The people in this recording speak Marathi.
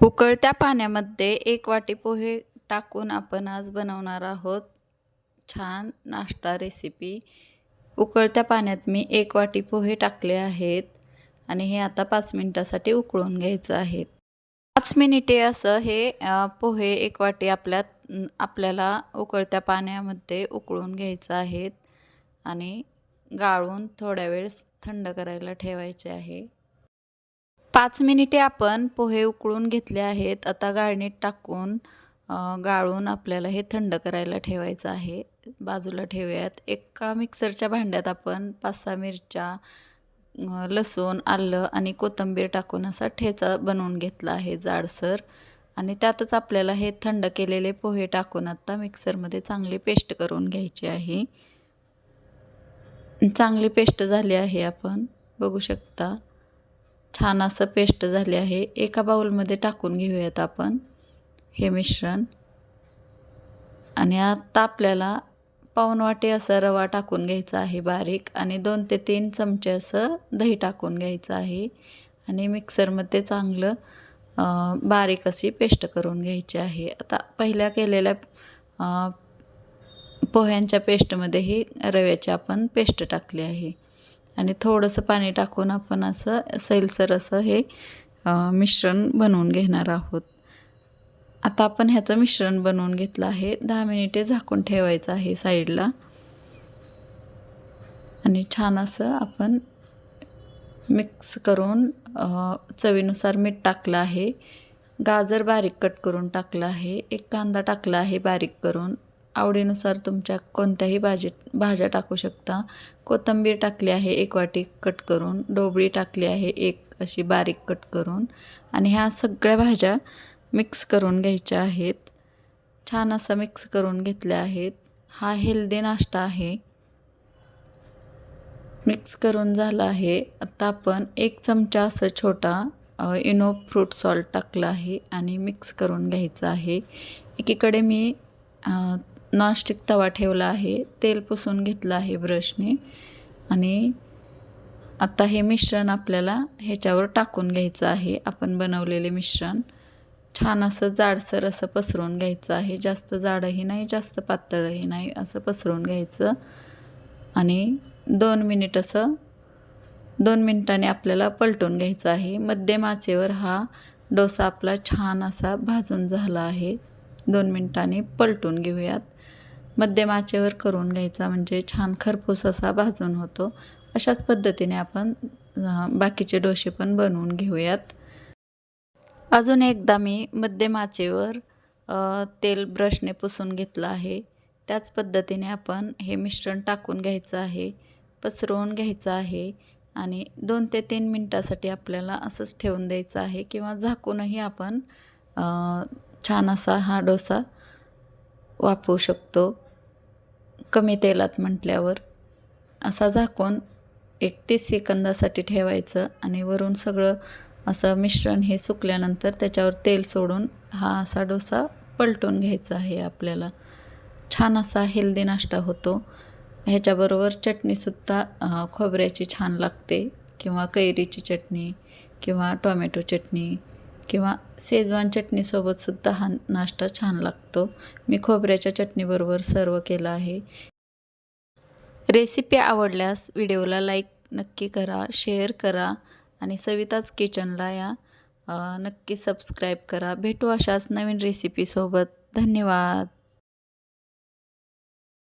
उकळत्या पाण्यामध्ये एक वाटी पोहे टाकून आपण आज बनवणार आहोत. छान नाश्ता रेसिपी उकळत्या पाण्यात मी एक वाटी पोहे टाकले आहेत आणि हे आता पाच मिनटासाठी उकळून घ्यायचं आहे. पाच मिनिटे असं हे पोहे एक वाटी आपल्यात आपल्याला उकळत्या पाण्यामध्ये उकळून घ्यायचं आहेत आणि गाळून थोड्या वेळ थंड करायला ठेवायचे आहे. पाच मिनिटे आपण पोहे उकळून घेतले आहेत आता गाळणीत टाकून गाळून आपल्याला हे थंड करायला ठेवायचं आहे. बाजूला ठेवूयात. एका मिक्सरच्या भांड्यात आपण पाच सहा मिरच्या लसूण आलं आणि कोथिंबीर टाकून असा ठेचा बनवून घेतला आहे जाडसर. आणि त्यातच आपल्याला हे थंड केलेले पोहे टाकून आत्ता मिक्सरमध्ये चांगली पेस्ट करून घ्यायची आहे. चांगली पेस्ट झाली आहे आपण. बघू शकता. छान असं पेस्ट झाले आहे. एका बाऊलमध्ये टाकून घेऊयात आपण. हे मिश्रण. आणि आत्ता आपल्याला पाऊण वाटी असं रवा टाकून घ्यायचा आहे बारीक. आणि दोन ते तीन चमचे असं दही टाकून घ्यायचं आहे. आणि मिक्सरमध्ये चांगलं बारीक अशी पेस्ट करून घ्यायची आहे. आता पहिल्या केलेल्या पोह्यांच्या पेस्टमध्ये ही रव्याची आपण पेस्ट टाकली आहे. आणि थोडंसं पाणी टाकून आपण असं सैलसर असं हे मिश्रण बनवून घेणार आहोत. आता आपण ह्याचं मिश्रण बनवून घेतलं आहे. दहा मिनिटे झाकून ठेवायचं आहे साईडला. आणि छान असं आपण मिक्स करून चवीनुसार मीठ टाकलं आहे. गाजर बारीक कट करून टाकलं आहे. एक कांदा टाकला आहे बारीक करून. आवडीनुसार तुमच्या कोणत्याही भाजीत भाज्या टाकू शकता. कोथिंबीर टाकली आहे एक वाटी कट करून डोबळी टाकली आहे एक अशी बारीक कट करून आणि ह्या सगळ्या भाज्या मिक्स करून घ्यायच्या आहेत. छान असा मिक्स करून घेतल्या आहेत. हा हेल्दी नाश्ता आहे. मिक्स करून झाला आहे. आता आपण एक चमचा असं छोटा इनो फ्रूट सॉल्ट टाकलं आहे आणि मिक्स करून घ्यायचं आहे. एकीकडे मी नॉनस्टिक तवा ठेवला आहे तेल पुसून घेतलं आहे ब्रशने आणि आता हे मिश्रण आपल्याला ह्याच्यावर टाकून घ्यायचं आहे. आपण बनवलेले मिश्रण छान असं जाडसर असं पसरवून घ्यायचं आहे. जास्त जाडही नाही जास्त पातळही नाही असं पसरवून घ्यायचं. आणि दोन मिनिट असं दोन मिनिटांनी आपल्याला पलटून घ्यायचं आहे. मध्यम आचेवर हा डोसा आपला छान असा भाजून झाला आहे. दोन मिनिटाने पलटून घेऊयात. मध्यम आचेवर करून घ्यायचा म्हणजे छान खरपूस असा भाजून होतो. अशाच पद्धतीने आपण बाकीचे डोसे पण बनवून घेऊयात. अजून एकदा मी मध्यम आचेवर तेल ब्रशने पुसून घेतलं आहे. त्याच पद्धतीने आपण हे मिश्रण टाकून घ्यायचं आहे पसरवून घ्यायचं आहे आणि दोन ते तीन मिनटासाठी आपल्याला असंच ठेवून द्यायचं आहे किंवा झाकूनही आपण छान असा हा डोसा वापरू शकतो. कमी तेलात म्हटल्यावर. असा झाकून एक तीस सेकंदासाठी ठेवायचं आणि वरून सगळं असं मिश्रण हे सुकल्यानंतर त्याच्यावर तेल सोडून हा असा डोसा पलटून घ्यायचा आहे आपल्याला. छान असा हेल्दी नाश्ता होतो. ह्याच्याबरोबर चटणीसुद्धा खोबऱ्याची छान लागते किंवा कैरीची चटणी किंवा टोमॅटो चटणी. किंवा सेजवान चटणीसोबतसुद्धा हा नाश्ता छान लागतो. मी खोबऱ्याच्या चटणीबरोबर सर्व केला आहे. रेसिपी आवडल्यास व्हिडिओला लाईक नक्की करा शेअर करा आणि सविताच किचनला या. नक्की सबस्क्राईब करा. भेटू अशाच नवीन रेसिपीसोबत धन्यवाद.